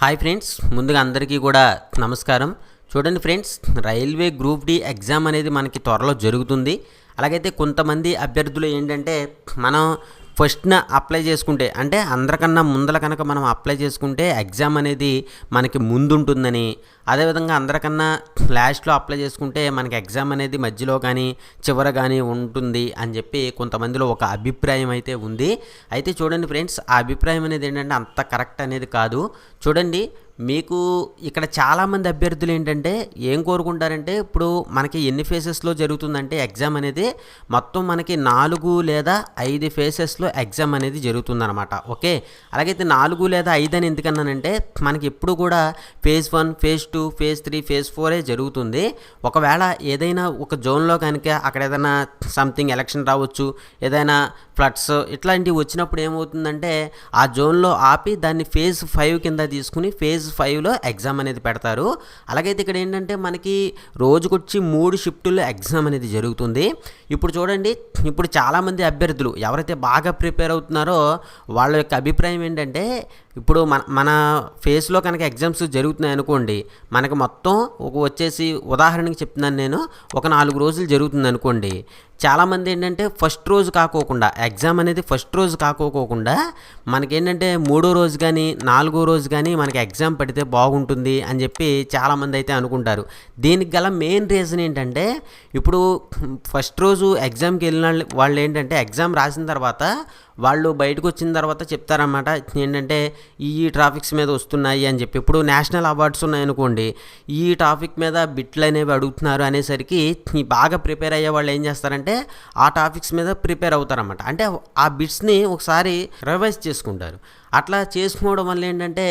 Hi friends ముందుగా అందరికీ కూడా నమస్కారం. చూడండి friends railway group D exam అనేది మనకి త్వరలో జరుగుతుంది. అలాగైతే కొంతమంది అభ్యర్థులు ఏంటంటే మనం ఫస్ట్న అప్లై చేసుకుంటే అంటే అందరికన్నా ముందల కనుక మనం అప్లై చేసుకుంటే ఎగ్జామ్ అనేది మనకి ముందుంటుందని. అదేవిధంగా అందరికన్నా లాస్ట్లో అప్లై చేసుకుంటే మనకి ఎగ్జామ్ అనేది మధ్యలో కానీ చివర కానీ ఉంటుంది అని చెప్పి కొంతమందిలో ఒక అభిప్రాయం అయితే ఉంది. అయితే చూడండి ఫ్రెండ్స్ ఆ అభిప్రాయం అనేది ఏంటంటే అంత కరెక్ట్ అనేది కాదు. చూడండి మీకు ఇక్కడ చాలామంది అభ్యర్థులు ఏంటంటే ఏం కోరుకుంటారంటే ఇప్పుడు మనకి ఎన్ని ఫేసెస్లో జరుగుతుందంటే ఎగ్జామ్ అనేది మొత్తం మనకి నాలుగు లేదా ఐదు ఫేసెస్లో ఎగ్జామ్ అనేది జరుగుతుందనమాట ఓకే? అలాగైతే నాలుగు లేదా ఐదు అని ఎందుకన్నానంటే మనకి ఎప్పుడు కూడా phase one phase two phase three phase ఫోరే జరుగుతుంది. ఒకవేళ ఏదైనా ఒక జోన్లో కనుక అక్కడ ఏదైనా సంథింగ్ ఎలక్షన్ రావచ్చు ఏదైనా ఫ్లడ్స్ ఇట్లాంటివి వచ్చినప్పుడు ఏమవుతుందంటే ఆ జోన్లో ఆపి దాన్ని ఫేజ్ ఫైవ్ కింద తీసుకుని ఫేజ్ ఫైవ్లో ఎగ్జామ్ అనేది పెడతారు. అలాగైతే ఇక్కడ ఏంటంటే మనకి రోజుకొచ్చి మూడు షిఫ్టుల్లో ఎగ్జామ్ అనేది జరుగుతుంది. ఇప్పుడు చూడండి ఇప్పుడు చాలామంది అభ్యర్థులు ఎవరైతే బాగా ప్రిపేర్ అవుతున్నారో వాళ్ళ యొక్క అభిప్రాయం ఏంటంటే ఇప్పుడు మన మన ఫేస్లో కనుక ఎగ్జామ్స్ జరుగుతున్నాయి అనుకోండి మనకి మొత్తం ఒక వచ్చేసి ఉదాహరణకి చెప్తున్నాను నేను ఒక నాలుగు రోజులు జరుగుతుంది అనుకోండి. చాలామంది ఏంటంటే ఫస్ట్ రోజు కాకోకుండా ఎగ్జామ్ అనేది ఫస్ట్ రోజు కాకోకుండా మనకేంటంటే మూడో రోజు కానీ నాలుగో రోజు కానీ మనకి ఎగ్జామ్ పడితే బాగుంటుంది అని చెప్పి చాలామంది అయితే అనుకుంటారు. దీనికి గల మెయిన్ రీజన్ ఏంటంటే ఇప్పుడు ఫస్ట్ రోజు ఎగ్జామ్కి వెళ్ళిన వాళ్ళు ఏంటంటే ఎగ్జామ్ రాసిన తర్వాత వాళ్ళు బయటకు వచ్చిన తర్వాత చెప్తారన్నమాట ఏంటంటే ఈ ట్రాఫిక్స్ మీద వస్తున్నాయి అని చెప్పి. ఇప్పుడు నేషనల్ అవార్డ్స్ ఉన్నాయనుకోండి ఈ టాపిక్ మీద బిట్లు అనేవి అడుగుతున్నారు అనేసరికి బాగా ప్రిపేర్ అయ్యే వాళ్ళు ఏం చేస్తారంటే ఆ టాపిక్స్ మీద ప్రిపేర్ అవుతారన్నమాట. అంటే ఆ బిట్స్ని ఒకసారి రివైజ్ చేసుకుంటారు. అట్లా చేసుకోవడం వల్ల ఏంటంటే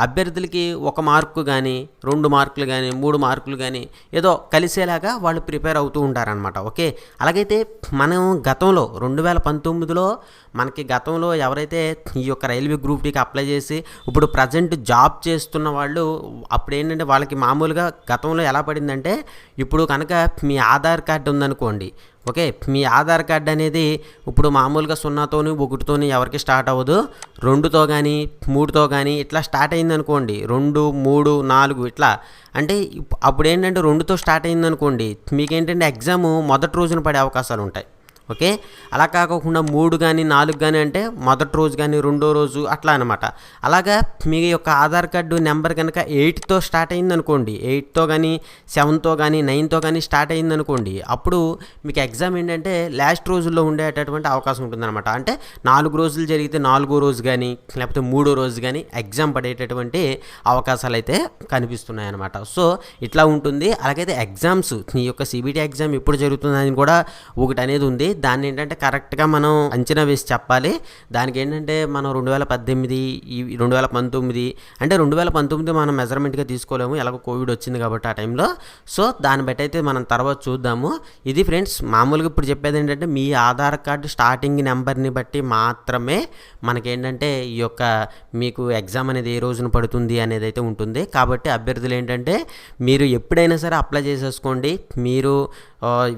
అభ్యర్థులకి ఒక మార్కు కానీ రెండు మార్కులు కానీ మూడు మార్కులు కానీ ఏదో కలిసేలాగా వాళ్ళు ప్రిపేర్ అవుతూ ఉంటారనమాట ఓకే? అలాగైతే మనం గతంలో రెండు వేల పంతొమ్మిదిలో మన మనకి గతంలో ఎవరైతే ఈ యొక్క రైల్వే గ్రూప్ అప్లై చేసి ఇప్పుడు ప్రజెంట్ జాబ్ చేస్తున్న వాళ్ళు అప్పుడు ఏంటంటే వాళ్ళకి మామూలుగా గతంలో ఎలా పడిందంటే ఇప్పుడు కనుక మీ ఆధార్ కార్డు ఉందనుకోండి ఓకే? మీ ఆధార్ కార్డ్ అనేది ఇప్పుడు మామూలుగా సున్నాతోని ఒకటితోని ఎవరికి స్టార్ట్ అవ్వదు. రెండుతో కానీ మూడుతో కానీ ఇట్లా స్టార్ట్ అయింది అనుకోండి రెండు మూడు నాలుగు ఇట్లా. అంటే అప్పుడు ఏంటంటే రెండుతో స్టార్ట్ అయింది అనుకోండి మీకేంటంటే ఎగ్జామ్ మొదటి రోజున పడే అవకాశాలు ఉంటాయి ఓకే? అలా కాకుండా మూడు కానీ నాలుగు కానీ అంటే మొదటి రోజు కానీ రెండో రోజు అట్లా అనమాట అలాగా మీ యొక్క ఆధార్ కార్డు నెంబర్ కనుక ఎయిట్తో స్టార్ట్ అయింది అనుకోండి ఎయిట్తో కానీ సెవెన్తో కానీ నైన్తో కానీ స్టార్ట్ అయింది అనుకోండి అప్పుడు మీకు ఎగ్జామ్ ఏంటంటే లాస్ట్ రోజుల్లో ఉండేటటువంటి అవకాశం ఉంటుందన్నమాట. అంటే నాలుగు రోజులు జరిగితే నాలుగో రోజు కానీ లేకపోతే మూడో రోజు కానీ ఎగ్జామ్ పడేటటువంటి అవకాశాలు అయితే కనిపిస్తున్నాయి అనమాట సో ఇట్లా ఉంటుంది. అలాగైతే ఎగ్జామ్స్ ఈ యొక్క సిబిటీ ఎగ్జామ్ ఎప్పుడు జరుగుతుందని కూడా ఒకటి అనేది ఉంది. దాన్ని ఏంటంటే కరెక్ట్గా మనం అంచనా వేసి చెప్పాలి. దానికి ఏంటంటే మనం రెండు వేల పద్దెనిమిది ఈ రెండు వేల పంతొమ్మిది అంటే రెండు వేల పంతొమ్మిది మనం మెజర్మెంట్గా తీసుకోలేము. ఎలాగో కోవిడ్ వచ్చింది కాబట్టి ఆ టైంలో. సో దాన్ని బట్టి అయితే మనం తర్వాత చూద్దాము. ఇది ఫ్రెండ్స్ మామూలుగా ఇప్పుడు చెప్పేది ఏంటంటే మీ ఆధార్ కార్డు స్టార్టింగ్ నెంబర్ని బట్టి మాత్రమే మనకేంటంటే ఈ యొక్క మీకు ఎగ్జామ్ అనేది ఏ రోజున పడుతుంది అనేది అయితే ఉంటుంది. కాబట్టి అభ్యర్థులు ఏంటంటే మీరు ఎప్పుడైనా సరే అప్లై చేసేసుకోండి. మీరు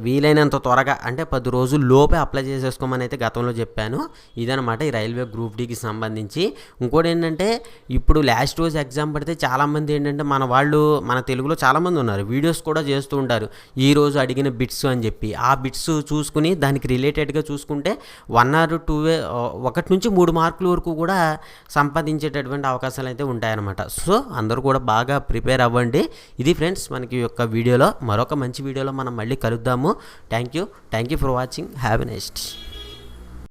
వీలైనంత త్వరగా అంటే పది రోజుల లోపే అప్లై చేసేసుకోమని అయితే గతంలో చెప్పాను. ఇదనమాట ఈ రైల్వే గ్రూప్ డీకి సంబంధించి. ఇంకోటి ఏంటంటే ఇప్పుడు లాస్ట్ రోజు ఎగ్జామ్ పడితే చాలామంది ఏంటంటే మన వాళ్ళు మన తెలుగులో చాలామంది ఉన్నారు. వీడియోస్ కూడా చేస్తూ ఉంటారు. ఈ రోజు అడిగిన బిట్స్ అని చెప్పి. ఆ బిట్స్ చూసుకుని దానికి రిలేటెడ్గా చూసుకుంటే వన్ ఆర్ టూ ఒకటి నుంచి మూడు మార్కుల వరకు కూడా సంపాదించేటటువంటి అవకాశాలు అయితే ఉంటాయన్నమాట. సో అందరూ కూడా బాగా ప్రిపేర్ అవ్వండి. ఇది ఫ్రెండ్స్ మనకి యొక్క వీడియోలో. మరొక మంచి వీడియోలో మనం మళ్ళీ కలుద్దాము. Thank you thank you for watching have a next